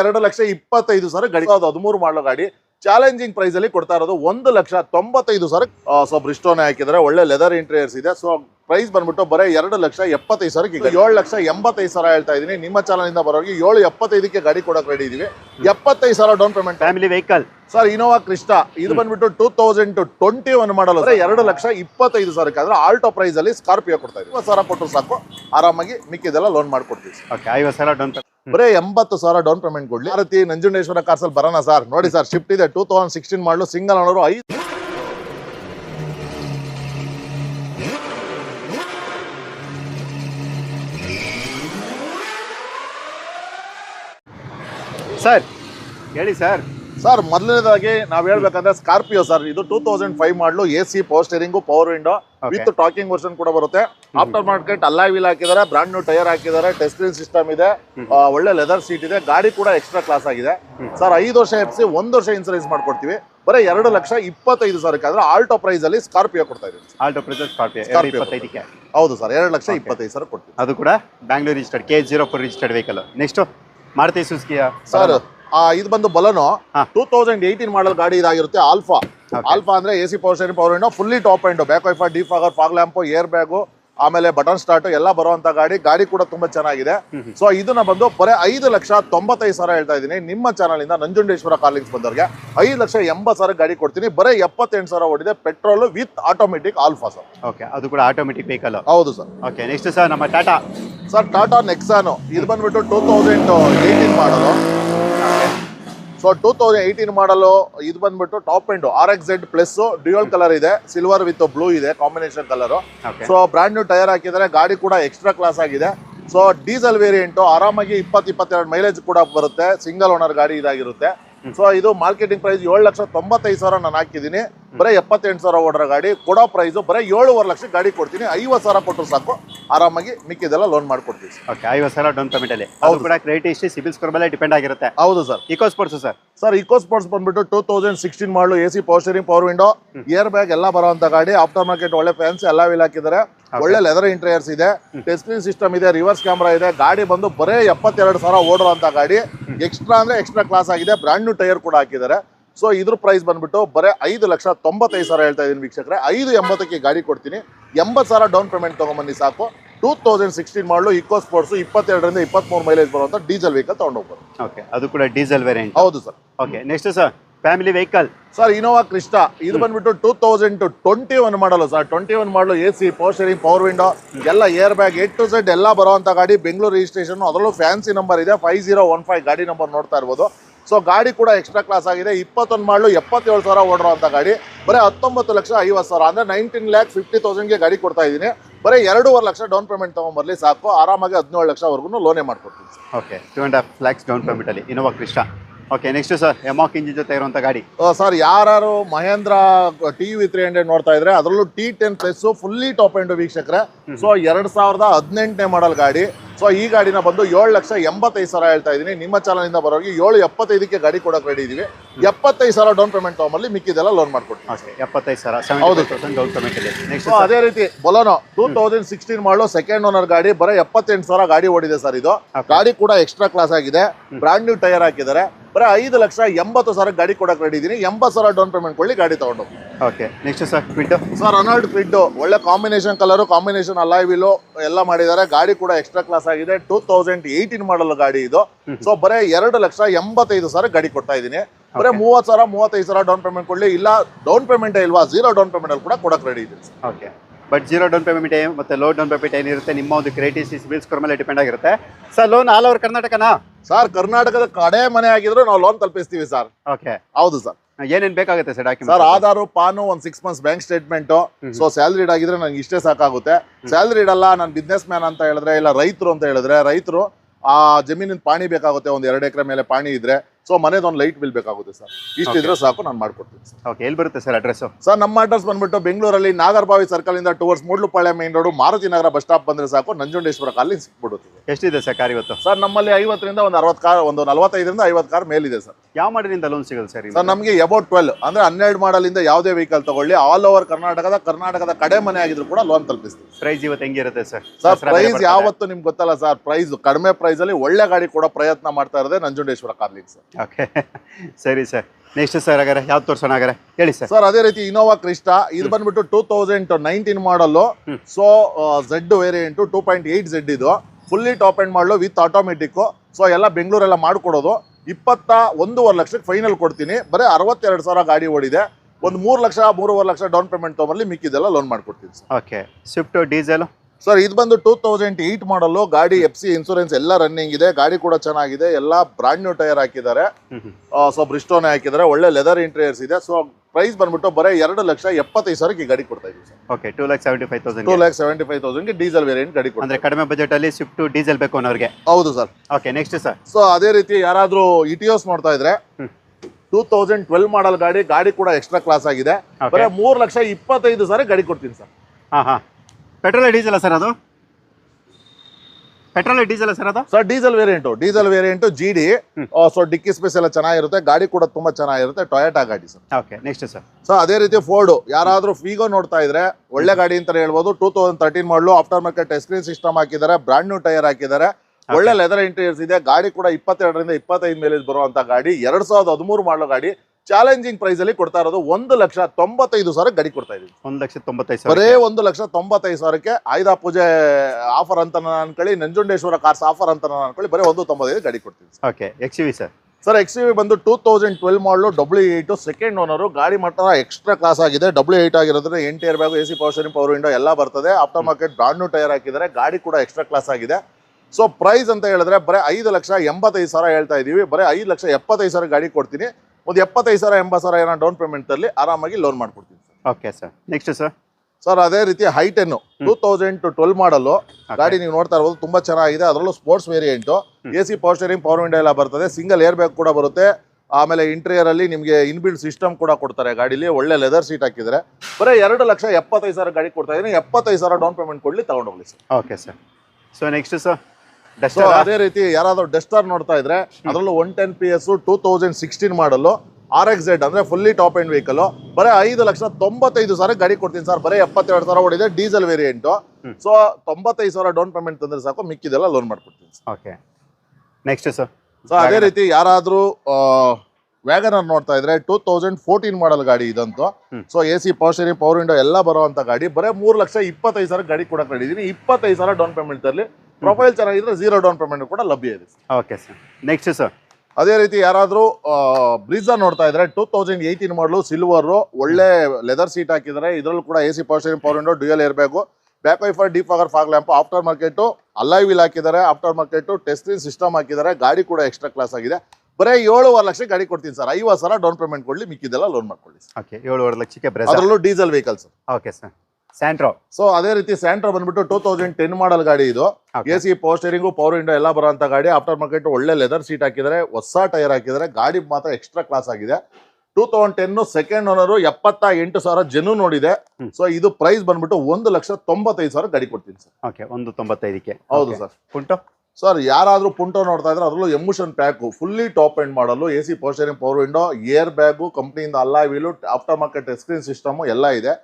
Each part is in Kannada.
ಎರಡು ಲಕ್ಷ ಇಪ್ಪತ್ತೈದು ಸಾವಿರ ಗಾಡಿ ಹದಿಮೂರು ಮಾಡೋ ಗಾಡಿ. ಚಾಲೆಂಜಿಂಗ್ ಪ್ರೈಸ್ ಅಲ್ಲಿ ಕೊಡ್ತಾ ಇರೋದು ಒಂದು ಲಕ್ಷ ತೊಂಬತ್ತೈದು ಸಾವಿರ ಸೊ ಬ್ರಿಸ್ಟೋನ್ ಹಾಕಿದ್ರೆ ಒಳ್ಳೆ ಲೆದರ್ ಇಂಟೀರಿಯರ್ಸ್ ಇದೆ. ಸೊ ಪ್ರೈಸ್ ಬಂದ್ಬಿಟ್ಟು ಬರೀ ಎರಡು ಲಕ್ಷ ಎಪ್ಪತ್ತೈದು ಸಾವಿರಕ್ಕೆ ಏಳು ಲಕ್ಷ ಎಂಬತ್ತೈದು ಸಾವಿರ ಹೇಳ್ತಾ ಇದೀನಿ ನಿಮ್ಮ ಚಾನಲ್ ಇಂದ ಬರೋರಿಗೆ ಏಳು ಎಪ್ಪತ್ತೈದಕ್ಕೆ ಗಾಡಿ ಕೊಡಕ್ ರೆಡಿ ಇದೀವಿ. ಎಪ್ಪತ್ತೈದು ಸಾವಿರ down payment family vehicle sir Innova Crysta ಇದು ಬಂದ್ಬಿಟ್ಟು two thousand twenty one model ಎರಡು ಲಕ್ಷ ಇಪ್ಪತ್ತೈದು ಸಾವಿರಕ್ಕೆ ಆದ್ರೆ ಆಲ್ಟೋ ಪ್ರೈಸ್ ಅಲ್ಲಿ ಸ್ಕಾರ್ಪಿಯೋ ಕೊಡ್ತಾ ಇದೀವಿ ಸಾವಿರ ಕೊಟ್ಟರು ಸಾಕು. ಆರಾಮಾಗಿ ಮಿಕ್ಕಿದೆಲ್ಲ ಲೋನ್ ಮಾಡ್ಕೊಡ್ತೀವಿ ಡೌನ್ ಎಂಬತ್ತು ಸಾವಿರ ಡೌನ್ ಪೇಮೆಂಟ್ ಕೊಡ್ಲಿ. ಭಾರತಿ ನಂಜುಂಡೇಶ್ವರ ಕಾರ್ಸಲ್ ಬರೋಣ ಸರ್ ನೋಡಿ ಸರ್ ಶಿಫ್ಟ್ ಇದೆ. Two thousand sixteen model single ಅನ್ನೋರು ಐದು ಸರ್ ಹೇಳಿ ಸರ್ ಸರ್ ಮೊದಲನೇದಾಗಿ ನಾವ್ ಹೇಳ್ಬೇಕಂದ್ರೆ ಸ್ಕಾರ್ಪಿಯೋ ಸರ್ ಇದು two thousand five model A C power steering power window. With talking version ಕೂಡ ಬರುತ್ತೆ. ಆಫ್ಟರ್ ಮಾರ್ಕೆಟ್ ಅಲ್ಲಾ ವೀಲ್ ಹಾಕಿದ್ದಾರೆ ಬ್ರಾಂಡ್ ನ್ಯೂ ಟೈರ್ ಹಾಕಿದ್ದಾರೆ ಟೆಸ್ಟಿಂಗ್ ಸಿಸ್ಟಮ್ ಇದೆ ಒಳ್ಳೆ ಲೆದರ್ ಸೀಟ್ ಇದೆ ಗಾಡಿ ಕೂಡ ಎಕ್ಸ್ಟ್ರಾ ಕ್ಲಾಸ್ ಆಗಿದೆ. ಸರ್ ಐದು ವರ್ಷ ಎಫ್ಸಿ ಒಂದ್ ವರ್ಷ ಇನ್ಸೂರೆನ್ಸ್ ಮಾಡ್ಕೊಡ್ತೀವಿ. ಬರೀ ಎರಡು ಲಕ್ಷ ಇಪ್ಪತ್ತೈದು ಸಾವಿರಕ್ಕೆ ಆಲ್ಟೋ ಪ್ರೈಸ್ ಅಲ್ಲಿ ಸ್ಕಾರ್ಪಿಯೋ ಕೊಡ್ತಾ ಇದೀವಿ ಆಲ್ಟೋ ಪ್ರೈಸ್ ಸ್ಕಾರ್ಪಿಯೋ ಹೌದು ಸರ್ ಎರಡು ಲಕ್ಷ ಇಪ್ಪತ್ತೈದು ಸಾವಿರ ಕೊಡ್ತೀವಿ. ಅದು ಕೂಡ Bangalore registered K zero four registered vehicle next Maruti ಸುಸ್ಕಿಯ sir ಇದು ಬಂದು Baleno. Two thousand eighteen model ಗಾಡಿ ಇದಾಗಿರುತ್ತೆ ಆಲ್ಫಾ ಆಲ್ಫಾ ಅಂದ್ರೆ A C power steering power window fully top end back wiper defogger fog lamp air bag ಆಮೇಲೆ ಬಟನ್ ಸ್ಟಾರ್ಟ್ ಎಲ್ಲ ಬರುವಂತ ಗಾಡಿ. ಗಾಡಿ ಕೂಡ ತುಂಬಾ ಚೆನ್ನಾಗಿದೆ. ಸೊ ಇದನ್ನ ಬಂದು ಬರೀ ಐದು ಲಕ್ಷ ತೊಂಬತ್ತೈದು ಸಾವಿರ ಹೇಳ್ತಾ ಇದ್ದೀನಿ. ನಿಮ್ಮ ಚಾನಲ್ ಇಂದ ನಂಜುಂಡೇಶ್ವರ ಕಾಲಿಂಗ್ಸ್ ಬಂದವರಿಗೆ ಐದು ಲಕ್ಷ ಎಂಬತ್ತು ಸಾವಿರ ಗಾಡಿ ಕೊಡ್ತೀನಿ. ಬರೀ ಎಪ್ಪತ್ತೆಂಟು ಸಾವಿರ ಓಡಿದೆ petrol with automatic Alpha sir okay ಅದು ಕೂಡ ಆಟೋಮೆಟಿಕ್ ವೆಹಿಕಲ್ ಹೌದು ಸರ್ ಓಕೆ ನೆಕ್ಸ್ಟ್ ಸರ್ ನಮ್ಮ ಟಾಟಾ ಸರ್ ಟಾಟಾ ನೆಕ್ಸಾನು ಇದು ಬಂದ್ಬಿಟ್ಟು two thousand eighteen model so two thousand eighteen model ಇದು ಬಂದ್ಬಿಟ್ಟು top end R X Z plus dual colour ಇದೆ. ಸಿಲ್ವರ್ ವಿತ್ ಬ್ಲೂ ಇದೆ combination colour so brand new tyre ಹಾಕಿದರೆ ಗಾಡಿ ಕೂಡ ಎಕ್ಸ್ಟ್ರಾ ಕ್ಲಾಸ್ ಆಗಿದೆ. ಸೊ ಡೀಸೆಲ್ ವೇರಿಯಂಟು ಆರಾಮಾಗಿ ಇಪ್ಪತ್ತು ಇಪ್ಪತ್ತೆರಡು ಮೈಲೇಜ್ ಕೂಡ ಬರುತ್ತೆ. ಸಿಂಗಲ್ ಓನರ್ ಗಾಡಿ ಇದಾಗಿರುತ್ತೆ. ಸೊ ಇದು ಮಾರ್ಕೆಟಿಂಗ್ ಪ್ರೈಸ್ ಏಳು ಲಕ್ಷ ತೊಂಬತ್ತೈದು ಸಾವಿರ ನಾನು ಹಾಕಿದ್ದೀನಿ. ಬರೀ ಎಪ್ಪತ್ತೆಂಟು ಸಾವಿರ ಓಡರ ಗಾಡಿ ಕೊಡೋ ಪ್ರೈಸು ಬರೀ ಏಳುವರೆ ಲಕ್ಷ ಗಾಡಿ ಕೊಡ್ತೀನಿ. ಐವತ್ತು ಸಾವಿರ ಕೊಟ್ಟರು ಸಾಕು. ಆರಾಮಾಗಿ ಮಿಕ್ಕಿದೆಲ್ಲ ಲೋನ್ ಮಾಡ್ಕೊಡ್ತೀವಿ. ಓಕೆ ಐವತ್ತು ಸಾವಿರ ಡೌನ್ ಪೇಮೆಂಟ್ ಅಲ್ಲಿ. ಹೌದು. ಕೂಡ ಕ್ರೆಡಿಟ್ ಹಿಸ್ಟ್ರಿ ಸಿಬಿಲ್ ಸ್ಕೋರ್ ಮೇಲೆ ಡಿಪೆಂಡ್ ಆಗಿರುತ್ತೆ. ಹೌದು sir. Eco Sports sir? Sir Eco Sports ಬಂದ್ಬಿಟ್ಟು two thousand sixteen model A C power steering power window air bag ಎಲ್ಲ ಬರುವಂತ ಗಾಡಿ ಆಫ್ಟರ್ ಮಾರ್ಕೆಟ್ ಒಳ್ಳೆ ಫ್ಯಾನ್ಸ್ ಎಲ್ಲ ವೀಲ್ ಹಾಕಿದ್ದಾರೆ. ಒಳ್ಳೆ ಲೆದರ್ ಇಂಟ್ರಿಯರ್ಸ್ ಇದೆ. ಟೆಸ್ಟಿಂಗ್ ಸಿಸ್ಟಮ್ ಇದೆ ರಿವರ್ಸ್ ಕ್ಯಾಮ್ರಾ ಇದೆ. ಗಾಡಿ ಬಂದು ಬರೇ ಎಪ್ಪತ್ತೆರಡು ಸಾವಿರ ಓಡುವಂತ ಗಾಡಿ. ಎಕ್ಸ್ಟ್ರಾ ಅಂದ್ರೆ ಎಕ್ಸ್ಟ್ರಾ ಕ್ಲಾಸ್ ಆಗಿದೆ. ಬ್ರ್ಯಾಂಡ್ ನ್ಯೂ ಟೈರ್ ಕೂಡ ಹಾಕಿದ್ದಾರೆ. ಸೊ ಇದ್ರ ಪ್ರೈಸ್ ಬಂದ್ಬಿಟ್ಟು ಬರೀ ಐದು ಲಕ್ಷ ತೊಂಬತ್ತೈದು ಸಾವಿರ ಹೇಳ್ತಾ ಇದೀನಿ ವೀಕ್ಷಕರೇ. ಐದು ಎಂಬತ್ತಕ್ಕೆ ಗಾಡಿ ಕೊಡ್ತೀನಿ. ಎಂಬತ್ತು ಸಾವಿರ ಡೌನ್ ಪೇಮೆಂಟ್ ತೊಗೊಂಬನ್ನಿ ಸಾಕು. Two thousand sixteen model Eco Sports ಇಪ್ಪತ್ತೆರಡರಿಂದ ಇಪ್ಪತ್ಮೂರು ಮೈಲೇಜ್ ಬರುವಂಥ ಡೀಸೆಲ್ ವೆಹಿಕಲ್ ತಗೊಂಡೋಗ್ಬೋದು. ಓಕೆ ಅದು ಕೂಡ ಡೀಸೆಲ್ ವೇರಿಯಂಟ್ ಹೌದು sir. Okay next sir family vehicle sir Innova Crysta ಇದು ಬಂದ್ಬಿಟ್ಟು two thousand twenty one model sir. Twenty one model A C power steering power window ಎಲ್ಲ air bag at to shed ಎಲ್ಲ ಬರುವಂತ ಗಾಡಿ. ಬೆಂಗಳೂರು ರಿಜಿಸ್ಟ್ರೇಷನ್ ಅದರಲ್ಲೂ ಫ್ಯಾನ್ಸಿ ನಂಬರ್ ಇದೆ. ಫೈವ್ ಜೀರೋ ಒನ್ ಫೈವ್ ಗಾಡಿ ನಂಬರ್ ನೋಡ್ತಾ ಇರ್ಬೋದು. ಸೊ ಗಾಡಿ ಕೂಡ ಎಕ್ಸ್ಟ್ರಾ ಕ್ಲಾಸ್ ಆಗಿದೆ. ಇಪ್ಪತ್ತೊಂದು ಮಾಡಲು ಎಪ್ಪತ್ತೇಳು ಸಾವಿರ ಅಂತ ಗಾಡಿ. ಬರೀ ಹತ್ತೊಂಬತ್ತು ಲಕ್ಷ ಐವತ್ತು ಸಾವಿರ. ಅಂದ್ರೆ ನೈನ್ಟೀನ್ ಲ್ಯಾಕ್ ಫಿಫ್ಟಿ ತೌಸಂಡ್ಗೆ ಗಾಡಿ ಕೊಡ್ತಾ ಇದ್ದೀನಿ. ಬರೀ ಎರಡೂವರೆ ಲಕ್ಷ ಡೌನ್ ಪೇಮೆಂಟ್ ತೊಗೊಂಬರ್ಲಿ ಸಾಕು. ಆರಾಮಾಗಿ ಹದಿನೇಳು ಲಕ್ಷವರೆಗೂ ಲೋನೇ ಮಾಡ್ಕೊಡ್ತೀನಿ. Okay two and half lakhs down payment ಅಲ್ಲಿ. Innova Crysta okay next sir mHawk engine ಜೊತೆ ಇರುವಂತ ಗಾಡಿ. ಸರ್ ಯಾರು Mahindra T V three hundred ನೋಡ್ತಾ ಇದ್ರೆ ಅದರಲ್ಲೂ T ten plus fully top end ವೀಕ್ಷಕರೇ. ಸೊ ಎರಡ್ ಸಾವಿರದ ಹದಿನೆಂಟನೇ ಮಾಡಲ್ ಗಾಡಿ. ಸೊ ಈ ಗಾಡಿನ ಬಂದು ಏಳು ಲಕ್ಷ ಎಂಬತ್ತೈದು ಸಾವಿರ ಹೇಳ್ತಾ ಇದ್ದೀನಿ. ನಿಮ್ಮ ಚಾಲನಿಂದ ಬರೋರಿಗೆ ಏಳು ಎಪ್ಪತ್ತೈದಕ್ಕೆ ಗಾಡಿ ಕೊಡಕ್ಕೆ ರೆಡಿ ಇದೀವಿ. ಎಪ್ಪತ್ತೈದು ಸಾವಿರ ಡೌನ್ ಪೇಮೆಂಟ್ ತಗೊಂಬಲ್ಲಿ ಮಿಕ್ಕಿದೆಲ್ಲ ಲೋನ್ ಮಾಡ್ಕೊಡ್ತೀವಿ. ಎಪ್ಪತ್ತೈದು ಸಾವಿರ ಹೌದು. ಡೌನ್ ಪೇಮೆಂಟ್ ನೆಕ್ಸ್ಟ್ ಅದೇ ರೀತಿ Baleno two thousand sixteen model second owner ಗಾಡಿ ಬರೀ ಎಪ್ಪತ್ತೆಂಟು ಸಾವಿರ ಗಾಡಿ ಓಡಿದೆ ಸರ್ ಇದು. ಗಾಡಿ ಕೂಡ ಎಕ್ಸ್ಟ್ರಾ ಕ್ಲಾಸ್ ಆಗಿದೆ. ಬ್ರಾಂಡ್ ನ್ಯೂ ಟೈರ್ ಹಾಕಿದ್ದಾರೆ. ಬರೀ ಐದು ಲಕ್ಷ ಎಂಬತ್ತು ಸಾವಿರ ಗಾಡಿ ಕೊಡಕ್ಕೆ ರೆಡಿ ಇದ್ದೀನಿ ಎಂಬತ್ತು ಸಾವಿರ ಡೌನ್ ಪೇಮೆಂಟ್ ಕೊಡ್ಲಿ ಗಾಡಿ ತಗೊಂಡು. ಓಕೆ ನೆಕ್ಸ್ಟ್ ಸರ್ ಕ್ವಿಂಟು ಸರ್ ರೊನಾಲ್ಡ್ ಕ್ವಿಡ್ ಒಳ್ಳೆ combination colour combination alloy wheel ಎಲ್ಲ ಮಾಡಿದ್ದಾರೆ. ಗಾಡಿ ಕೂಡ ಎಕ್ಸ್ಟ್ರಾ ಕ್ಲಾಸ್ ಆಗಿದೆ. ಟೂ ತೌಸಂಡ್ ಏಯ್ಟೀನ್ ಮಾಡಲ್ ಗಾಡಿ ಇದು. ಸೊ ಬರೀ ಎರಡು ಲಕ್ಷ ಎಂಬತ್ತೈದು ಸಾವಿರ ಗಾಡಿ ಕೊಡ್ತಾ ಇದ್ದೀನಿ ಬರೀ ಮೂವತ್ತು ಸಾವಿರ ಮೂವತ್ತೈದು ಸಾವಿರ ಡೌನ್ ಪೇಮೆಂಟ್ ಕೊಡ್ಲಿ. ಇಲ್ಲ ಡೌನ್ ಪೇಮೆಂಟ್ ಇಲ್ವಾ ಝೀರೋ ಡೌನ್ ಪೇಮೆಂಟ್ ಅಲ್ಲಿ ಕೂಡ ಕೊಡಕ್ಕೆ ರೆಡಿ ಇದೆ okay but zero down payment ಮತ್ತೆ ಲೋ ಡೌನ್ ಪೇಮೆಂಟ್ ಏನಿರುತ್ತೆ ನಿಮ್ಮ ಒಂದು ಕ್ರೆಡಿಟ್ ಸಿಬಿಲ್ ಸ್ಕೋರ್ ಮೇಲೆ ಡಿಪೆಂಡ್ ಆಗಿರುತ್ತೆ. ಸರ್ ಲೋನ್ ಆಲ್ ಓವರ್ ಕರ್ನಾಟಕನಾ ಸರ್ ಕರ್ನಾಟಕದ ಕಡೆ ಮನೆ ಆಗಿದ್ರು ನಾವು ಲೋನ್ ತಲುಪಿಸ್ತೀವಿ ಸರ್ ಓಕೆ ಹೌದು ಸರ್ ಏನೇನ್ ಬೇಕಾಗುತ್ತೆ sir sir Aadhaar Aadhaar PAN ಒಂದ್ six months bank statement so salaried ಆಗಿದ್ರೆ ನನಗೆ ಇಷ್ಟೇ ಸಾಕಾಗುತ್ತೆ. ಸ್ಯಾಲ್ರಿಡ್ ಅಲ್ಲ ನಾನು ಬಿಸ್ನೆಸ್ ಮ್ಯಾನ್ ಅಂತ ಹೇಳಿದ್ರೆ ಇಲ್ಲ ರೈತರು ಅಂತ ಹೇಳಿದ್ರೆ ರೈತರು ಆ ಜಮೀನಿನ ಪಾಣಿ ಬೇಕಾಗುತ್ತೆ ಒಂದ್ ಎರಡು ಎಕರೆ ಮೇಲೆ ಪಾಣಿ ಇದ್ರೆ. ಸೊ ಮನೆದೊಂದು ಲೈಟ್ ಬಿಲ್ ಬೇಕಾಗುತ್ತೆ ಸರ್ ಇಷ್ಟಿದ್ರೆ ಸಾಕು ನಾನು ಮಾಡ್ಕೊಡ್ತೀನಿ ಸರ್ ಓಕೆ ಎಲ್ಲಿ ಬರುತ್ತೆ ಸರ್ ಅಡ್ರೆಸ್ ಸರ್ ನಮ್ಮ ಅಡ್ರೆಸ್ ಬಂದ್ಬಿಟ್ಟು ಬೆಂಗಳೂರಲ್ಲಿ ನಾಗರಭಾವಿ ಸರ್ಕಲ್ ಇಂದ towards Moodalapalya main road Maruthi Nagar bus stop ಬಂದ್ರೆ ಸಾಕು ನಂಜುಂಡೇಶ್ವರ ಕಾಲಿ ಸಿಕ್ಬಿಡುತ್ತೆ ಎಷ್ಟಿದೆ ಸರ್ ಕಾರ್ ಇವತ್ತು? ಸರ್ ನಮ್ಮಲ್ಲಿ ಐವತ್ತರಿಂದ ಒಂದು ಅರವತ್ತು ಕಾರ್ ಒಂದು ನಲವತ್ತೈದರಿಂದ ಐವತ್ತು ಕಾರ್ ಮೇಲಿದೆ ಸರ್ ಯಾವ ಮಾಡಲಿಂದ ಲೋನ್ ಸಿಗುತ್ತೆ ಸರ್ ಸರ್ ನಮಗೆ ಅಬೌಟ್ ಟ್ವೆಲ್ ಅಂದ್ರೆ ಹನ್ನೆರಡು ಮಾಡಲಿಂದ ಯಾವುದೇ ವೆಹಿಕಲ್ ತಗೊಳ್ಳಿ ಆಲ್ ಓವರ್ ಕರ್ನಾಟಕದ ಕರ್ನಾಟಕದ ಕಡೆ ಮನೆ ಆಗಿದ್ರು ಕೂಡ ಲೋನ್ ತಲುಪಿಸ್ತೀವಿ ಪ್ರೈಸ್ ಇವತ್ತು ಹೆಂಗಿರುತ್ತೆ ಸರ್ ಸರ್ ಪ್ರೈಸ್ ಯಾವತ್ತು ನಿಮ್ಗೆ ಗೊತ್ತಲ್ಲ ಸರ್ ಪ್ರೈಸ್ ಕಡಿಮೆ ಪ್ರೈಸ್ ಅಲ್ಲಿ ಒಳ್ಳೆ ಗಾಡಿ ಕೊಡೋ ಪ್ರಯತ್ನ ಮಾಡ್ತಾ ಇರೋದೇ ನಂಜುಂಡೇಶ್ವರ ಕಾರ್ಲಿಂಗ್ ಸರ್ ಓಕೆ ಸರಿ ಸರ್. ನೆಕ್ಸ್ಟ್ ಸರ್ ಹಾಗಾದ್ರೆ ಯಾವ್ದು ತೋರ್ಸೋಣ ಹಾಗಾದ್ರೆ? ಹೇಳಿ ಸರ್. ಸರ್ ಅದೇ ರೀತಿ ಇನೋವಾ ಕ್ರಿಸ್ಟಾ ಇದು ಬಂದ್ಬಿಟ್ಟು two thousand nineteen model so Z variant two point eight Z ಇದು. Fully top end model with automatic so ಎಲ್ಲ ಬೆಂಗಳೂರೆಲ್ಲ ಮಾಡ್ಕೊಡೋದು. ಇಪ್ಪತ್ತ ಒಂದೂವರೆ ಲಕ್ಷಕ್ಕೆ ಫೈನಲ್ ಕೊಡ್ತೀನಿ. ಬರೀ ಅರವತ್ತೆರಡು ಸಾವಿರ ಗಾಡಿ ಓಡಿದೆ. ಒಂದು ಮೂರು ಲಕ್ಷ ಮೂರುವರೆ ಲಕ್ಷ ಡೌನ್ ಪೇಮೆಂಟ್ ತೊಗೊಂಬರ್ಲಿ ಮಿಕ್ಕಿದೆಲ್ಲ ಲೋನ್ ಮಾಡ್ಕೊಡ್ತೀನಿ sir. Okay Swift diesel? Sir ಇದು ಬಂದು ಟೂ ತೌಸಂಡ್ ಏಯ್ಟ್ ಮಾಡಲು ಗಾಡಿ ಎಫ್ ಸಿ ಇನ್ಸೂರೆನ್ಸ್ ಎಲ್ಲ ರನ್ನಿಂಗ್ ಇದೆ ಗಾಡಿ ಕೂಡ ಚೆನ್ನಾಗಿದೆ ಎಲ್ಲ ಬ್ರಾಂಡ್ ನ್ಯೂ ಟೈರ್ ಹಾಕಿದ್ದಾರೆ. ಸೊ ಬ್ರಿಸ್ಟೋನೆ ಹಾಕಿದ್ದಾರೆ ಒಳ್ಳೆ ಲೆದರ್ ಇಂಟೀರಿಯರ್ಸ್ ಇದೆ. ಸೊ ಪ್ರೈಸ್ ಬಂದ್ಬಿಟ್ಟು ಬರೀ ಎರಡು ಲಕ್ಷ ಎಪ್ಪತ್ತೈದು ಸಾವಿರಕ್ಕೆ ಗಾಡಿ ಕೊಡ್ತಾ ಇದೀವಿ sir. Okay two lakh seventy five thousand two lakh seventy five ತೌಸಂಡ್ಗೆ diesel variant ಗಾಡಿ ಕೊಡ್ತಾರೆ ಅಂದರೆ ಕಡಿಮೆ ಬಜೆಟಲ್ಲಿ ಸ್ವಿಫ್ಟ್ ಡೀಸೆಲ್ ಬೇಕು ಅನ್ನೋರಿಗೆ. ಹೌದು sir. Okay next sir so ಅದೇ ರೀತಿ ಯಾರಾದರೂ ಇಟಿಯೋಸ್ ನೋಡ್ತಾ ಇದ್ರೆ. ಟೂ ತೌಸಂಡ್ ಟ್ವೆಲ್ ಮಾಡಲ್ ಗಾಡಿ ಗಾಡಿ ಕೂಡ ಎಕ್ಸ್ಟ್ರಾ ಕ್ಲಾಸ್ ಆಗಿದೆ. ಬರೀ ಮೂರು ಲಕ್ಷ ಇಪ್ಪತ್ತೈದು ಸಾವಿರ ಗಾಡಿ ಕೊಡ್ತೀನಿ ಸರ್. ಹಾಂ ಹಾಂ ಪೆಟ್ರೋಲ್ ಡೀಸೆಲ್ ಸರ್ ಅದು? ಪೆಟ್ರೋಲ್ ಡೀಸೆಲ್ ಸರ್ ಅದು? Sir diesel variant diesel variant G D. So dicky space ಎಲ್ಲ ಚೆನ್ನಾಗಿರುತ್ತೆ. ಗಾಡಿ ಕೂಡ ತುಂಬಾ ಚೆನ್ನಾಗಿರುತ್ತೆ. ಟೊಯಾಟಾ ಗಾಡಿ sir okay next sir so ಅದೇ ರೀತಿ ಫೋರ್ಡು ಯಾರಾದರೂ ಫೀಗೋ ನೋಡ್ತಾ ಇದ್ರೆ ಒಳ್ಳೆ ಗಾಡಿ ಅಂತ ಹೇಳ್ಬೋದು. Two thousand thirteen model after market screen system ಹಾಕಿದ್ದಾರೆ ಬ್ರಾಂಡ್ ನ್ಯೂ ಟೈರ್ ಹಾಕಿದ್ದಾರೆ. ಒಳ್ಳೆ ಲೆದರ್ ಇಂಟೀರಿಯರ್ಸ್ ಇದೆ. ಗಾಡಿ ಕೂಡ ಇಪ್ಪತ್ತೆರಡರಿಂದ ಇಪ್ಪತ್ತೈದು ಮೇಲೆ ಬರುವಂತ ಗಾಡಿ. ಎರಡ್ ಸಾವಿರದ ಹದಿಮೂರು ಮಾಡಲು ಗಾಡಿ. ಚಾಲೆಂಜಿಂಗ್ ಪ್ರೈಸ್ ಅಲ್ಲಿ ಕೊಡ್ತಾ ಇರೋದು ಒಂದು ಲಕ್ಷ ತೊಂಬತ್ತೈದು ಸಾವಿರ ಗಡಿ ಕೊಡ್ತಾ ಇದೀವಿ ಒಂದು ಲಕ್ಷ ತೊಂಬತ್ತೈದು ಸಾವಿರ ಬರೇ ಒಂದು ಲಕ್ಷ ತೊಂಬತ್ತೈದು ಸಾವಿರಕ್ಕೆ ಆಯುಧ ಪೂಜೆ ಆಫರ್ ಅಂತ ನಾನು ಅನ್ಕೊಳ್ಳಿ ನಂಜುಂಡೇಶ್ವರ ಕಾರ್ಸ್ ಆಫರ್ ಅಂತ ನಾನು ಅನ್ಕೊಳ್ಳಿ ಬರೀ ಒಂದು ತೊಂಬತ್ತೈದು ಗಡಿ ಕೊಡ್ತೀವಿ okay X V sir sir X V ಬಂದು two thousand twelve model W eight second owner ಗಾಡಿ ಮಟ್ಟ ಎಕ್ಸ್ಟ್ರಾ ಕ್ಲಾಸ್ ಆಗಿದೆ. ಡಬ್ಲ್ಯೂ ಏಯ್ಟ್ ಆಗಿರೋದ್ರೆ ಎಂಟು air bag A C power steering power window ಎಲ್ಲ ಬರ್ತದೆ. After market brand new tyre ಹಾಕಿದ್ದಾರೆ. ಗಾಡಿ ಕೂಡ ಎಕ್ಸ್ಟ್ರಾ ಕ್ಲಾಸ್ ಆಗಿದೆ. ಸೊ ಪ್ರೈಸ್ ಅಂತ ಹೇಳಿದ್ರೆ ಬರೀ ಐದು ಲಕ್ಷ ಎಂಬತ್ತೈದು ಸಾವಿರ ಹೇಳ್ತಾ ಇದೀವಿ. ಬರೀ ಐದು ಲಕ್ಷ ಎಪ್ಪತ್ತೈದು ಸಾವಿರ ಗಾಡಿ ಕೊಡ್ತೀನಿ. ಒಂದು ಎಪ್ಪತ್ತೈದು ಸಾವಿರ ಎಂಬತ್ತು ಸಾವಿರ ಏನೋ ಡೌನ್ ಪೇಮೆಂಟ್ ತರಲಿ ಆರಾಮಾಗಿ ಲೋನ್ ಮಾಡ್ಕೊಡ್ತೀನಿ sir. Okay sir next sir sir ಅದೇ ರೀತಿ ಹೈಟೆನ್ನು two thousand to twelve model ಗಾಡಿ ನೀವು ನೋಡ್ತಾ ಇರ್ಬೋದು ತುಂಬಾ ಚೆನ್ನಾಗಿದೆ. ಅದರಲ್ಲೂ sports variant A C power steering power window ಎಲ್ಲ ಬರ್ತದೆ. ಸಿಂಗಲ್ ಏರ್ ಬ್ಯಾಗ್ ಕೂಡ ಬರುತ್ತೆ. ಆಮೇಲೆ ಇಂಟೀರಿಯರ್ ಅಲ್ಲಿ ನಿಮಗೆ ಇನ್ಬಿಲ್ಡ್ ಸಿಸ್ಟಮ್ ಕೂಡ ಕೊಡ್ತಾರೆ ಗಾಡಿಲಿ. ಒಳ್ಳೆ ಲೆದರ್ ಸೀಟ್ ಹಾಕಿದ್ರೆ ಬರೀ ಎರಡು ಲಕ್ಷ ಎಪ್ಪತ್ತೈದು ಸಾವಿರ ಗಾಡಿ ಕೊಡ್ತಾ ಇದೀನಿ ಎಪ್ಪತ್ತೈದು ಸಾವಿರ ಡೌನ್ ಪೇಮೆಂಟ್ ಕೊಡ್ಲಿ ತಗೊಂಡೋಗ್ಲಿ sir. Okay sir so next sir ಅದೇ ರೀತಿ ಯಾರಾದ್ರೂ ಡೆಸ್ಟರ್ ನೋಡ್ತಾ ಇದ್ರೆ ಅದರಲ್ಲೂ one ten P S two thousand sixteen model R X Z ಅಂದ್ರೆ ಫುಲ್ಲಿ ಟಾಪ್ ಎಂಡ್ ವೆಹಿಕಲ್ ಬರೀ ಐದು ಲಕ್ಷ ತೊಂಬತ್ತೈದು ಸಾವಿರ ಗಾಡಿ ಕೊಡ್ತೀನಿ ಸರ್. ಬರೀ ಎಪ್ಪತ್ತೆರಡು ಸಾವಿರ ಓಡಿದೆ ಡೀಸೆಲ್ ವೇರಿಯಂಟು. ಸೊ ತೊಂಬತ್ತೈದು ಸಾವಿರ ಡೌನ್ ಪೇಮೆಂಟ್ ತಂದ್ರೆ ಸಾಕು ಮಿಕ್ಕಿದೆಲ್ಲ ಲೋನ್ ಮಾಡ್ಕೊಡ್ತೀನಿ ಓಕೆ ನೆಕ್ಸ್ಟ್ ಸರ್ ಸೊ ಅದೇ ರೀತಿ ಯಾರಾದ್ರೂ ವ್ಯಾಗನರ್ ನೋಡ್ತಾ ಇದ್ರೆ ಟೂ ತೌಸಂಡ್ ಫೋರ್ಟೀನ್ ಮಾಡಲ್ ಗಾಡಿ ಇದಂತೂ. So A C power steering power window ಎಲ್ಲ ಬರುವಂತ ಗಾಡಿ. ಬರೀ ಮೂರು ಲಕ್ಷ ಇಪ್ಪತ್ತೈದು ಸಾವಿರ ಗಾಡಿ ಕೊಡಕ್ಕೆ ರೆಡಿದ್ದೀನಿ ಇಪ್ಪತ್ತೈದು ಸಾವಿರ ಡೌನ್ ಪೇಮೆಂಟ್ ತರಲಿ. ಪ್ರೊಫೈಲ್ ಚೆನ್ನಾಗಿದ್ರೆ ಝೀರೋ ಡೌನ್ ಪೇಮೆಂಟ್ ಕೂಡ ಲಭ್ಯ ಇದೆ. ಓಕೆ ಸರ್ ನೆಕ್ಸ್ಟ್ ಸರ್ ಅದೇ ರೀತಿ ಯಾರಾದರೂ ಬ್ರಿಜಾ ನೋಡ್ತಾ ಇದ್ರೆ two thousand eighteen model silver ಒಳ್ಳೆ ಲೆದರ್ ಸೀಟ್ ಹಾಕಿದರೆ ಇದರಲ್ಲೂ ಕೂಡ A C power power window dual ಇರಬೇಕು back wiper defogger fog lamp after market alloy wheel ಹಾಕಿದ್ದಾರೆ ಆಫ್ಟರ್ ಮಾರ್ಕೆಟು ಟೆಸ್ಟಿಂಗ್ ಸಿಸ್ಟಮ್ ಹಾಕಿದ್ದಾರೆ ಗಾಡಿ ಕೂಡ ಎಕ್ಸ್ಟ್ರಾ ಕ್ಲಾಸ್ ಆಗಿದೆ. ಬರೀ ಏಳುವರೆ ಲಕ್ಷ ಗಾಡಿ ಕೊಡ್ತೀನಿ ಸರ್ ಐವತ್ತು ಸಾವಿರ ಡೌನ್ ಪೇಮೆಂಟ್ ಕೊಡ್ಲಿ ಮಿಕ್ಕಿದೆಲ್ಲ ಲೋನ್ ಮಾಡ್ಕೊಳ್ಳಿ ಓಕೆ ಏಳುವರೆ ಲಕ್ಷಕ್ಕೆ ಅದರಲ್ಲೂ diesel vehicle sir okay sir Santro. So ಅದೇ ರೀತಿ ಸ್ಯಾಂಟ್ರೋ ಬಂದ್ಬಿಟ್ಟು ಟೂ ತೌಸಂಡ್ ಟೆನ್ ಮಾಡಲ್ ಗಾಡಿ ಇದು. A C power steering power window ಎಲ್ಲ ಬರೋ ಗಾಡಿ. ಆಫ್ಟರ್ ಮಾರ್ಕೆಟ್ ಒಳ್ಳೆ ಲೆದರ್ ಸೀಟ್ ಹಾಕಿದ್ದಾರೆ. ಹೊಸ ಟೈರ್ ಹಾಕಿದ್ದಾರೆ. ಗಾಡಿ ಮಾತ್ರ ಎಕ್ಸ್ಟ್ರಾ ಕ್ಲಾಸ್ ಆಗಿದೆ. Two thousand ten second owner ಎಪ್ಪತ್ತ ಎಂಟು ಸಾವಿರ ಜನ ನೋಡಿದೆ. ಸೊ ಇದು ಪ್ರೈಸ್ ಬಂದ್ಬಿಟ್ಟು ಒಂದು ಲಕ್ಷ ತೊಂಬತ್ತೈದು ಸಾವಿರ ಗಾಡಿ ಕೊಡ್ತೀನಿ ಸರ್. ಓಕೆ ಒಂದು ತೊಂಬತ್ತೈದಕ್ಕೆ. ಹೌದು ಸರ್. ಪುಂಟೋ? ಸರ್ ಯಾರಾದ್ರೂ ಪುಂಟೋ ನೋಡ್ತಾ ಇದ್ರೆ ಅದರಲ್ಲೂ emotion pack fully top end model A C power steering power window air bag ಕಂಪ್ನಿಯಿಂದ ಅಲ್ಲ wheel after market screen system ಎಲ್ಲ ಇದೆ.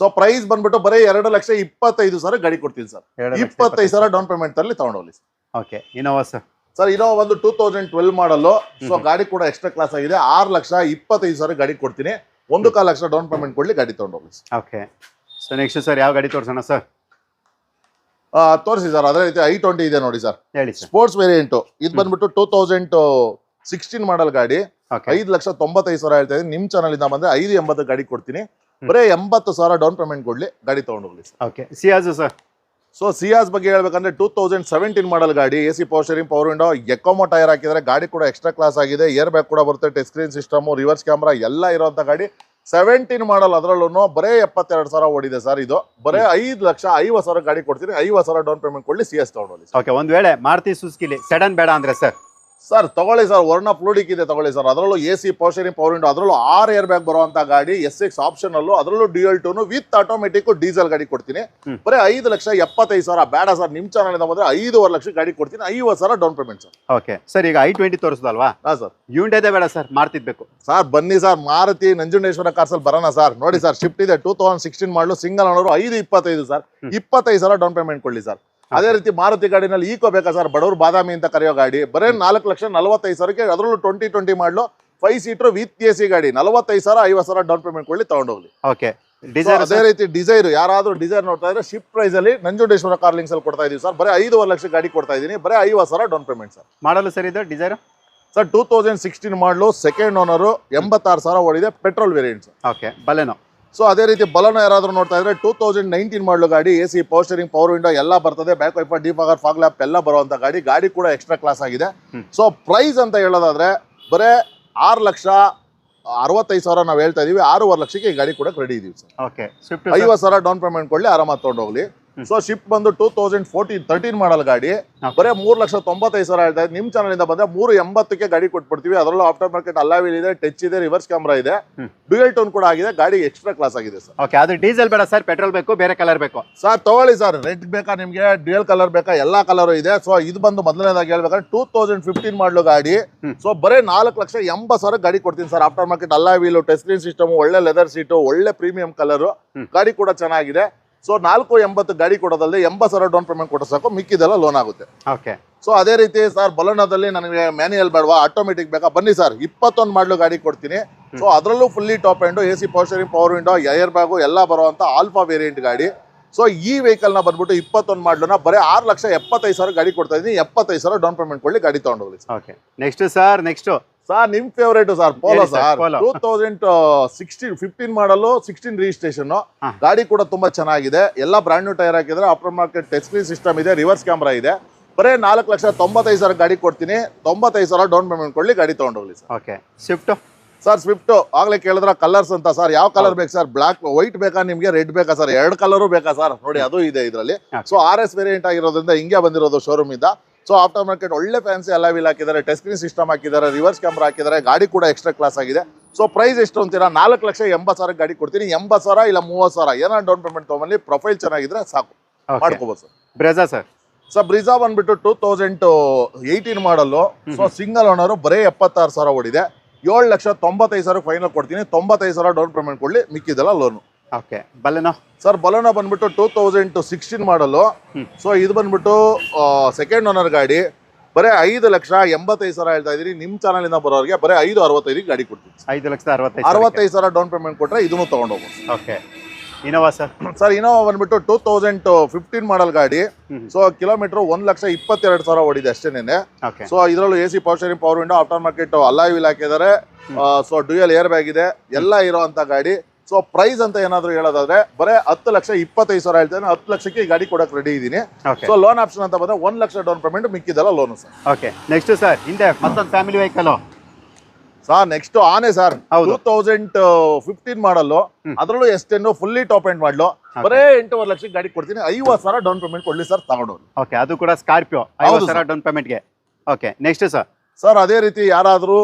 ಸೊ ಪ್ರೈಸ್ ಬಂದ್ಬಿಟ್ಟು ಬರೀ ಎರಡು ಲಕ್ಷ ಇಪ್ಪತ್ತೈದು ಸಾವಿರ ಗಾಡಿ ಕೊಡ್ತೀನಿ ಸರ್. ಇಪ್ಪತ್ತೈದು ಸಾವಿರ ಡೌನ್ ಪೇಮೆಂಟ್ ಅಲ್ಲಿ ತಗೊಂಡೋಗ್ಲಿ sir. Okay Innova sir sir ಇನ್ನೋ ಒಂದು two thousand twelve model so ಗಾಡಿ ಕೂಡ ಎಕ್ಸ್ಟ್ರಾ ಕ್ಲಾಸ್ ಆಗಿದೆ. ಆರು ಲಕ್ಷ ಇಪ್ಪತ್ತೈದು ಸಾವಿರ ಗಾಡಿ ಕೊಡ್ತೀನಿ. ಒಂದು ಕಾಲು ಲಕ್ಷ ಡೌನ್ ಪೇಮೆಂಟ್ ಕೊಡ್ಲಿ ಗಾಡಿ ತಗೊಂಡೋಗ್ಲಿ ಓಕೆ ಸೊ ನೆಕ್ಸ್ಟ್ ಸರ್ ಯಾವ ಗಾಡಿ ತೋರಿಸೋಣ ಸರ್ ಆ, ತೋರಿಸಿ ಸರ್ ಅದೇ ರೀತಿ ಐ ಟ್ವೆಂಟಿ ಇದೆ ನೋಡಿ ಸರ್. ಹೇಳಿ ಸ್ಪೋರ್ಟ್ಸ್ ವೇರಿಯಂಟು ಇದು ಬಂದ್ಬಿಟ್ಟು ಟೂ ತೌಸಂಡ್ ಸಿಕ್ಸ್ಟೀನ್ ಮಾಡಲ್ ಗಾಡಿ. ಐದು ಲಕ್ಷ ತೊಂಬತ್ತೈದು ಸಾವಿರ ಹೇಳ್ತಾ ಇದ್ದೀನಿ. ನಿಮ್ಮ ಚಾನಲ್ ಇಂದ ಬಂದ್ರೆ ಐದು ಎಂಬತ್ತು ಗಾಡಿ ಕೊಡ್ತೀನಿ. ಬರೀ ಎಂಬತ್ತು ಸಾವಿರ ಡೌನ್ ಪೇಮೆಂಟ್ ಕೊಡ್ಲಿ ಗಾಡಿ ತಗೊಂಡೋಗ್ಲಿ sir. Okay Ciaz sir. So Ciaz ಬಗ್ಗೆ ಹೇಳ್ಬೇಕಂದ್ರೆ ಟೂ ತೌಸಂಡ್ ಸೆವೆಂಟೀನ್ ಮಾಡಲ್ ಗಾಡಿ A C power steering power window ಎಕೋಮೋ tyre ಹಾಕಿದ್ರೆ ಗಾಡಿ ಕೂಡ ಎಕ್ಸ್ಟ್ರಾ ಕ್ಲಾಸ್ ಆಗಿದೆ ಏರ್ ಬ್ಯಾಗ್ ಕೂಡ ಬರುತ್ತೆ touch screen system reverse camera ಎಲ್ಲ ಇರೋಂಥ ಗಾಡಿ. ಸೆವೆಂಟೀನ್ ಮಾಡಲ್ ಅದರಲ್ಲೂ ಬರೇ ಎಪ್ಪತ್ತೆರಡು ಸಾವಿರ ಓಡಿದೆ ಸರ್ ಇದು. ಬರೇ ಐದು ಲಕ್ಷ ಐವತ್ತು ಸಾವಿರ ಗಾಡಿ ಕೊಡ್ತೀನಿ ಐವತ್ತು ಸಾವಿರ ಡೌನ್ ಪೇಮೆಂಟ್ ಕೊಡ್ಲಿ ಸಿ ಎಸ್ ತಗೊಂಡೋಗಿ ಓಕೆ ಒಂದು ವೇಳೆ ಮಾರುತಿ ಸುಸ್ಕಿಲಿ ಸಡನ್ ಬೇಡ ಅಂದ್ರೆ ಸರ್ ಸರ್ ತಗೊಳ್ಳಿ ಸರ್ ವರ್ಣ ಫ್ಲೂಡಿಕ್ ಇದೆ ತಗೊಳ್ಳಿ ಸರ್. ಅದರಲ್ಲೂ A C power power window ಅದರಲ್ಲೂ ಆರ್ ಏರ್ ಬ್ಯಾಗ್ ಬರುವಂತ ಗಾಡಿ ಎಸ್ ಎಕ್ಸ್ ಆಪ್ಷನ್ ಅಲ್ಲೂ ಅದರಲ್ಲೂ dual tone with automatic diesel ಗಾಡಿ ಕೊಡ್ತೀನಿ. ಬರೀ ಐದು ಲಕ್ಷ ಎಪ್ಪತ್ತೈದು ಸಾವಿರ ಬೇಡ ಸರ್ ನಿಮ್ ಚಾನಲ್ ಇಂದ ಬಂದ್ರೆ ಐದೂವರೆ ಲಕ್ಷ ಗಾಡಿ ಕೊಡ್ತೀನಿ ಐವತ್ತು ಸಾವಿರ down payment sir. Okay sir ಈಗ ಐ ಟ್ವೆಂಟಿ ತೋರಿಸ್ದಲ್ವಾ ಹಾ ಸರ್. ಯೂಂಡೇದೇ ಬೇಡ ಸರ್ ಮಾಡ್ತಿದ್ಬೇಕು ಸರ್ ಬನ್ನಿ ಸರ್ ಮಾರುತಿ ನಂಜುಂಡೇಶ್ವರ ಕಾರ್ಸಲ್ಲಿ ಬರೋಣ ಸರ್. ನೋಡಿ ಸರ್ ಶಿಫ್ಟ್ ಇದೆ two thousand sixteen model single ಅನ್ನೋರು ಐದು ಇಪ್ಪತ್ತೈದು ಸರ್. ಇಪ್ಪತ್ತೈದು ಸಾವಿರ ಡೌನ್ ಪೇಮೆಂಟ್ ಕೊಡ್ಲಿ ಸರ್. ಅದೇ ರೀತಿ ಮಾರುತಿ ಗಾಡಿನಲ್ಲಿ ಈಕೋ ಬೇಕಾ ಸರ್? ಬಡವರು ಬಾದಾಮಿ ಅಂತ ಕರೆಯೋ ಗಾಡಿ. ಬರೀ ನಾಲ್ಕು ಲಕ್ಷ ನಲವತ್ತೈದು ಸಾವಿರಕ್ಕೆ ಅದರಲ್ಲೂ twenty twenty model five seater with A C ಗಾಡಿ. ನಲವತ್ತೈದು ಸಾವಿರ ಐವತ್ತು ಸಾವಿರ ಡೌನ್ ಪೇಮೆಂಟ್ ಕೊಡ್ಲಿ ತಗೊಂಡೋಗ್ಲಿ. ಓಕೆ ಡಿಸೈರ್ ಅದೇ ರೀತಿ ಡಿಸೈರ್ ಯಾರಾದ್ರೂ ಡಿಸೈರ್ ನೋಡ್ತಾ ಇದ್ರೆ ಶಿಫ್ಟ್ ಪ್ರೈಸ್ ಅಲ್ಲಿ ನಂಜುಂಡೇಶ್ವರ ಕಾರ್ಲಿಂಗ್ಸ್ ಅಲ್ಲಿ ಕೊಡ್ತಾ ಇದೀವಿ ಸರ್. ಬರೀ ಐದುವರೆ ಲಕ್ಷ ಗಾಡಿ ಕೊಡ್ತಾ ಇದೀನಿ. ಬರೀ ಐವತ್ತು ಸಾವಿರ down payment sir. Model sir ಇದೆ Dzire sir two thousand sixteen model second owner ಎಂಬತ್ತಾರು ಸಾವಿರ ಓಡಿದೆ petrol variant sir. Okay Baleno. So ಅದೇ ರೀತಿ ಬಲನ ಯಾರಾದರೂ ನೋಡ್ತಾ ಇದ್ರೆ ಟೂ ತೌಸಂಡ್ ನೈನ್ಟೀನ್ ಮಾಡಲು ಗಾಡಿ A C power steering power window ಎಲ್ಲ ಬರ್ತದೆ. Back wiper defogger fog lamp ಎಲ್ಲ ಬರುವಂಥ ಗಾಡಿ. ಗಾಡಿ ಕೂಡ ಎಕ್ಸ್ಟ್ರಾ ಕ್ಲಾಸ್ ಆಗಿದೆ. ಸೊ ಪ್ರೈಸ್ ಅಂತ ಹೇಳೋದಾದ್ರೆ ಬರೇ ಆರು ಲಕ್ಷ ಅರವತ್ತೈದು ಸಾವಿರ ನಾವು ಹೇಳ್ತಾ ಇದೀವಿ. ಆರೂವರೆ ಲಕ್ಷಕ್ಕೆ ಈ ಗಾಡಿ ಕೂಡ ರೆಡಿ ಇದೀವಿ ಸರ್ ಓಕೆ ಐವತ್ತು ಸಾವಿರ ಡೌನ್ ಪೇಮೆಂಟ್ ಕೊಡಲಿ ಆರಾಮಾಗಿ ತೊಗೊಂಡೋಗ್ಲಿ. ಸೊ ಶಿಪ್ ಬಂದು two thousand fourteen thirteen model ಗಾಡಿ. ಬರೀ ಮೂರು ಲಕ್ಷ ತೊಂಬತ್ತೈದು ಸಾವಿರ ಹೇಳ್ತಾ ನಿಮ್ ಚಾನಲ್ ಇಂದ ಬಂದ್ರೆ ಮೂರು ಎಂಬತ್ತಕ್ಕೆ ಗಾಡಿ ಕೊಟ್ಬಿಡ್ತೀವಿ. ಅದರಲ್ಲೂ ಆಫ್ಟರ್ ಮಾರ್ಕೆಟ್ ಅಲ್ಲಾವಿಲ್ ಇದೆ ಟಚ್ ಇದೆ ರಿವರ್ಸ್ ಕ್ಯಾಮ್ರಾ ಇದೆ. ಡ್ಯುಯಲ್ ಟೋನ್ ಕೂಡ ಆಗಿದೆ. ಗಾಡಿ ಎಕ್ಸ್ಟ್ರಾ ಕ್ಲಾಸ್ ಆಗಿದೆ ಸರ್ ಓಕೆ ಅದು ಡೀಸೆಲ್ ಬೇಡ ಸರ್ ಪೆಟ್ರೋಲ್ ಬೇಕು ಬೇರೆ ಕಲರ್ ಬೇಕು. ಸರ್ ತಗೊಳ್ಳಿ ಸರ್ ರೆಡ್ ಬೇಕಾ ನಿಮಗೆ? ಡ್ಯೂಯಲ್ ಕಲರ್ ಬೇಕಾ? ಎಲ್ಲಾ ಕಲರ್ ಇದೆ. ಸೊ ಇದು ಬಂದು ಮೊದಲನೇದಾಗಿ ಹೇಳ್ಬೇಕಾದ್ರೆ ಟೂ ತೌಸಂಡ್ ಫಿಫ್ಟೀನ್ ಮಾಡಲು ಗಾಡಿ. ಸೊ ಬರೀ ನಾಲ್ಕು ಲಕ್ಷ ಎಂಬತ್ತು ಸಾವಿರ ಗಾಡಿ ಕೊಡ್ತೀನಿ sir after market alloy wheel test system ಒಳ್ಳೆ ಲೆದರ್ ಸೀಟು ಒಳ್ಳೆ ಪ್ರೀಮಿಯಂ ಕಲರ್ ಗಾಡಿ ಕೂಡ ಚೆನ್ನಾಗಿದೆ. ಸೊ ನಾಲ್ಕು ಎಂಬತ್ತು ಗಾಡಿ ಕೊಡೋದಲ್ಲಿ ಎಂಬತ್ತು ಸಾವಿರ ಡೌನ್ ಪೇಮೆಂಟ್ ಕೊಟ್ಟರೆ ಸಾಕು ಮಿಕ್ಕಿದೆಲ್ಲ ಲೋನ್ ಆಗುತ್ತೆ. ಓಕೆ. ಸೊ ಅದೇ ರೀತಿ ಸರ್ ಬಲೋನದಲ್ಲಿ ನನಗೆ ಮ್ಯಾನ್ಯಲ್ ಬೇಡವಾ ಆಟೋಮೆಟಿಕ್ ಬೇಕಾ? ಬನ್ನಿ ಸರ್ ಇಪ್ಪತ್ತೊಂದು ಮಾಡಲು ಗಾಡಿ ಕೊಡ್ತೀನಿ. ಸೊ ಅದರಲ್ಲೂ fully top end A C power steering power window air bag ಎಲ್ಲ ಬರುವಂಥ ಆಲ್ಫಾ ವೇರಿಯಂಟ್ ಗಾಡಿ. ಸೊ ಈ ವೆಹಿಕಲ್ನ ಬಂದ್ಬಿಟ್ಟು ಇಪ್ಪತ್ತೊಂದು ಮಾಡಲನ್ನ ಬರೀ ಆರು ಲಕ್ಷ ಎಪ್ಪತ್ತೈದು ಸಾವಿರ ಗಾಡಿ ಕೊಡ್ತಾ ಇದ್ದೀನಿ ಎಪ್ಪತ್ತೈದು ಸಾವಿರ ಡೌನ್ ಪೇಮೆಂಟ್ ಕೊಡಲಿ ಗಾಡಿ ತೊಗೊಂಡೋಗ್ಲಿ okay. Next sir next sir ನಿಮ್ favourite sir Polo sir. Two thousand sixteen fifteen model sixteen registration ಗಾಡಿ ಕೂಡ ತುಂಬಾ ಚೆನ್ನಾಗಿದೆ. ಎಲ್ಲ ಬ್ರಾಂಡ್ ನ್ಯೂ ಟೈರ್ ಹಾಕಿದ್ರೆ after market test screen system ಇದೆ ರಿವರ್ಸ್ ಕ್ಯಾಮ್ರಾ ಇದೆ. ಬರೀ ನಾಲ್ಕು ಲಕ್ಷ ತೊಂಬತ್ತೈದು ಸಾವಿರ ಗಾಡಿ ಕೊಡ್ತೀನಿ. ತೊಂಬತ್ತೈದು ಸಾವಿರ ಡೌನ್ ಪೇಮೆಂಟ್ ಕೊಡ್ಲಿ ಗಾಡಿ ತಗೊಂಡೋಗ್ಲಿ sir. Okay Swift sir Swift ಆಗ್ಲೇ ಕೇಳಿದ್ರ ಕಲರ್ಸ್ ಅಂತ ಸರ್. ಯಾವ ಕಲರ್ ಬೇಕು ಸರ್? ಬ್ಲಾಕ್ ವೈಟ್ ಬೇಕಾ ನಿಮ್ಗೆ ರೆಡ್ ಬೇಕಾ ಸರ್? ಎರಡು ಕಲರು ಬೇಕಾ ಸರ್? ನೋಡಿ ಅದು ಇದೆ ಇದರಲ್ಲಿ. ಸೊ ಆರ್ ಎಸ್ ವೇರಿಯಂಟ್ ಆಗಿರೋದ್ರಿಂದ ಹಿಂಗೆ ಬಂದಿರೋದು ಶೋರೂಮ್ ಇಂದ. ಸೊ ಆಫ್ಟರ್ ಮಾರ್ಕೆಟ್ ಒಳ್ಳೆ ಫ್ಯಾನ್ಸಿ ಎಲ್ಲ ವೀಲ್ ಹಾಕಿದ್ದಾರೆ ಟಚ್ ಸ್ಕ್ರೀನ್ ಸಿಸ್ಟಮ್ ಹಾಕಿದ್ದಾರೆ ರಿವರ್ಸ್ ಕ್ಯಾಮ್ರಾ ಹಾಕಿದ್ದಾರೆ ಗಾಡಿ ಕೂಡ ಎಕ್ಸ್ಟ್ರಾ ಕ್ಲಾಸ್ ಆಗಿದೆ. ಸೊ ಪ್ರೈಸ್ ಎಷ್ಟು ಅಂತೀರಾ? ನಾಲ್ಕು ಲಕ್ಷ ಎಂಬತ್ತು ಸಾವಿರ ಗಾಡಿ ಕೊಡ್ತೀನಿ. ಎಂಬತ್ತು ಸಾವಿರ ಇಲ್ಲ ಮೂವತ್ತು ಸಾವಿರ? ಏನೋ ಡೌನ್ ಪೇಮೆಂಟ್ ತೊಗೊಂಬಲ್ಲಿ ಪ್ರೊಫೈಲ್ ಚೆನ್ನಾಗಿದ್ರೆ ಸಾಕು. ಮಾಡ್ಕೋಬಹುದು ಮಾಡ್ಕೋಬೋದು sir Brezza sir sir Brezza ಬಂದ್ಬಿಟ್ಟು two thousand eighteen model so single owner ಬರೀ ಎಪ್ಪತ್ತಾರು ಸಾವಿರ ಓಡಿದೆ. ಏಳು ಲಕ್ಷ ತೊಂಬತ್ತೈದು ಸಾವಿರ ಫೈನಲ್ ಕೊಡ್ತೀನಿ. ತೊಂಬತ್ತೈದು ಸಾವಿರ ಡೌನ್ ಪೇಮೆಂಟ್ ಕೊಡ್ಲಿ. ಮಿಕ್ಕಿದೆಲ್ಲ loan okay Baleno? Sir Baleno ಬಂದ್ಬಿಟ್ಟು two thousand to sixteen model. So ಇದು ಬಂದ್ಬಿಟ್ಟು ಸೆಕೆಂಡ್ ಓನರ್ ಗಾಡಿ. ಬರೀ ಐದು ಲಕ್ಷ ಎಂಬತ್ತೈದು ಸಾವಿರ ಹೇಳ್ತಾ ಇದೀನಿ ನಿಮ್ಮ ಚಾನಲಿಂದ ಬರೋರಿಗೆ ಬರೀ ಐದು ಅರವತ್ತೈದಿಗೆ ಗಾಡಿ ಕೊಡ್ತೀನಿ ಐದು ಲಕ್ಷದ ಅರವತ್ತೈದು ಅರವತ್ತೈದು ಸಾವಿರ ಡೌನ್ ಪೇಮೆಂಟ್ ಕೊಟ್ಟರೆ ಇದನ್ನು ತೊಗೊಂಡೋಗ್ಬೋದು okay. Innova sir? Sir Innova ಬಂದ್ಬಿಟ್ಟು ಟೂ ತೌಸಂಡ್ ಫಿಫ್ಟೀನ್ ಮಾಡಲ್ ಗಾಡಿ. ಸೊ ಕಿಲೋಮೀಟರ್ ಒಂದ್ ಲಕ್ಷ ಇಪ್ಪತ್ತೆರಡು ಸಾವಿರ ಓಡಿದೆ ಅಷ್ಟೇನೆ ಓಕೆ. ಸೊ ಇದರಲ್ಲೂ A C power steering power window after market ಅಲ್ಲ ವೀಲ್ ಹಾಕಿದ್ದಾರೆ ಸೊ ಡ್ಯೂಯಲ್ ಏರ್ ಬ್ಯಾಗ್ ಇದೆ. ಎಲ್ಲ ಇರೋ ಗಾಡಿ. ಸೊ ಪ್ರೈಸ್ ಅಂತ ಏನಾದ್ರು ಹೇಳೋದಾದ್ರೆ ಬರೀ ಹತ್ತು ಲಕ್ಷ ಇಪ್ಪತ್ತೈದು ಸಾವಿರ ಹೇಳ್ತೇನೆ ಹತ್ತು ಲಕ್ಷಕ್ಕೆ ಈ ಗಾಡಿ ಕೊಡಕ್ಕೆ ರೆಡಿ ಇದ್ದೀನಿ ಸೊ ಲೋನ್ ಆಪ್ಷನ್ ಅಂತ ಬಂದ್ರೆ ಒಂದ್ ಲಕ್ಷ down payment ಮಿಕ್ಕಿದೆಲ್ಲ loan sir. Okay next sir ಹಿಂದೆ ಮತ್ತೊಂದು ಫ್ಯಾಮಿಲಿ ವೆಹಿಕಲ್ ಸರ್ ನೆಕ್ಸ್ಟ್ ಆನೆ sir. Two thousand fifteen model ಅದ್ರಲ್ಲೂ ಎಷ್ಟೇನು ಫುಲ್ಲಿ ಟಾಪ್ ಎಂಡ್ ಮಾಡಲು. ಬರೇ ಎಂಟೂವರೆ ಲಕ್ಷಕ್ಕೆ ಗಾಡಿ ಕೊಡ್ತೀನಿ. ಐವತ್ತು ಸಾವಿರ ಡೌನ್ ಪೇಮೆಂಟ್ ಕೊಡ್ಲಿ ಸರ್ ತಗೊಂಡು. ಓಕೆ ಅದು ಕೂಡ ಸ್ಕಾರ್ಪಿಯೋ ಐವತ್ತು ಸಾವಿರ. ಡೌನ್ ಪೇಮೆಂಟ್ಗೆ ಓಕೆ ನೆಕ್ಸ್ಟ್ ಸರ್ ಸರ್ ಅದೇ ರೀತಿ ಯಾರಾದರೂ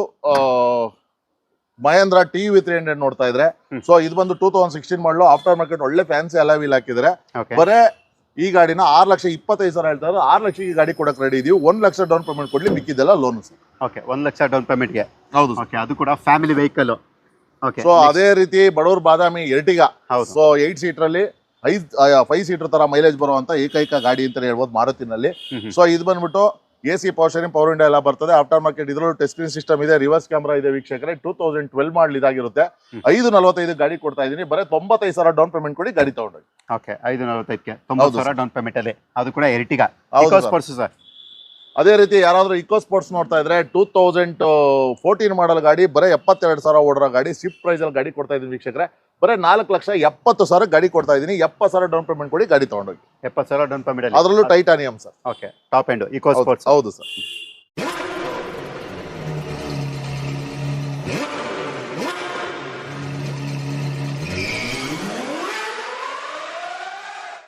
Mahindra T V three hundred ನೋಡ್ತಾ ಇದ್ರೆ. ಸೊ ಇದು ಬಂದು two thousand sixteen model after market ಒಳ್ಳೆ ಫ್ಯಾನ್ಸಿ ಎಲ್ಲ ವೀಲ್ ಹಾಕಿದ್ರೆ ಬರೇ ಈ ಗಾಡಿನ ಆರು ಲಕ್ಷ ಇಪ್ಪತ್ತೈದು ಸಾವಿರ ಹೇಳ್ತಾರೆ ಆರು ಲಕ್ಷ ಈ ಗಾಡಿ ಕೊಡಕ್ಕೆ ರೆಡಿ ಇದೀವಿ. ಒಂದ್ ಲಕ್ಷ ಡೌನ್ ಪೇಮೆಂಟ್ ಕೊಡ್ಲಿ ಮಿಕ್ಕಿದೆಲ್ಲ ಲೋನ್ ಓಕೆ ಒಂದು ಲಕ್ಷ ಡೌನ್ ಪೇಮೆಂಟ್ಗೆ ಹೌದು ಓಕೆ ಅದು ಕೂಡ ಫ್ಯಾಮಿಲಿ ವೆಹಿಕಲ್ ಓಕೆ ಸೊ ಅದೇ ರೀತಿ ಬಡವ್ರ ಬಾದಾಮಿ ಎರ್ಟಿಗ. ಸೊ ಏಟ್ ಸೀಟರ್ ಅಲ್ಲಿ ಐದ್ ಫೈವ್ ಸೀಟರ್ ತರ ಮೈಲೇಜ್ ಬರುವಂತ ಏಕೈಕ ಗಾಡಿ ಅಂತ ಹೇಳ್ಬೋದು ಮಾರುತಿನಲ್ಲಿ. ಸೊ ಇದು ಬಂದ್ಬಿಟ್ಟು A C power steering power window ಎಲ್ಲ ಬರ್ತದೆ. ಆಫ್ಟರ್ ಮಾರ್ಕೆಟ್ ಇದರಲ್ಲೂ ಟೆಸ್ಟಿಂಗ್ ಸಿಸ್ಟಮ್ ಇದೆ. ರಿವರ್ಸ್ ಕ್ಯಾಮರಾ ಇದೆ ವೀಕ್ಷಕರೇ. ಟೂ ತೌಸಂಡ್ ಟ್ವೆಲ್ ಮಾಡಲ್ ಇದಾಗಿರುತ್ತೆ. ಐದು ನಲವತ್ತೈದು ಗಾಡಿ ಕೊಡ್ತಾ ಇದೀನಿ ಬರೀ ತೊಂಬತ್ತೈದು ಸಾವಿರ ಡೌನ್ ಪೇಮೆಂಟ್ ಕೊಡಿ ಗಾಡಿ ತಗೊಂಡೋಗಿ. ಓಕೆ ಐದು ನಲವತ್ತೈದಕ್ಕೆ ತೊಂಬತ್ತು ಸಾವಿರ ಡೌನ್ ಪೇಮೆಂಟ್ ಅಲ್ಲಿ. ಅದು ಕೂಡ ಎರಿಟಿಗ ಸ್ಪೋರ್ಟ್ಸ್ ಸರ್. ಅದೇ ರೀತಿ ಯಾರಾದರೂ ಇಕೋ ಸ್ಪೋರ್ಟ್ಸ್ ನೋಡ್ತಾ ಇದ್ರೆ ಟೂ ತೌಸಂಡ್ ಫೋರ್ಟೀನ್ ಮಾಡಲ್ ಗಾಡಿ ಬರೀ ಎಪ್ಪತ್ತೆರಡು ಸಾವಿರ ಓಡರ ಗಾಡಿ ಸ್ವಿಫ್ಟ್ ಪ್ರೈಸ್ ಅಲ್ಲಿ ಗಾಡಿ ಕೊಡ್ತಾ ಇದ್ದೀನಿ ವೀಕ್ಷಕರೇ. ಬರೀ ನಾಲ್ಕು ಲಕ್ಷ ಎಪ್ಪತ್ತು ಸಾವಿರ ಗಾಡಿ ಕೊಡ್ತಾ ಇದೀನಿ ಎಪ್ಪತ್ತು ಸಾವಿರ ಡೌನ್ ಪೇಮೆಂಟ್ ಕೊಡಿ ಗಾಡಿ ತೊಗೊಂಡೋಗಿ. ಎಪ್ಪತ್ತು ಸಾವಿರ ಡೌನ್ ಪೇಮೆಂಟ್ ಅದರಲ್ಲೂ titanium sir okay top end eco sports ಹೌದು ಸರ್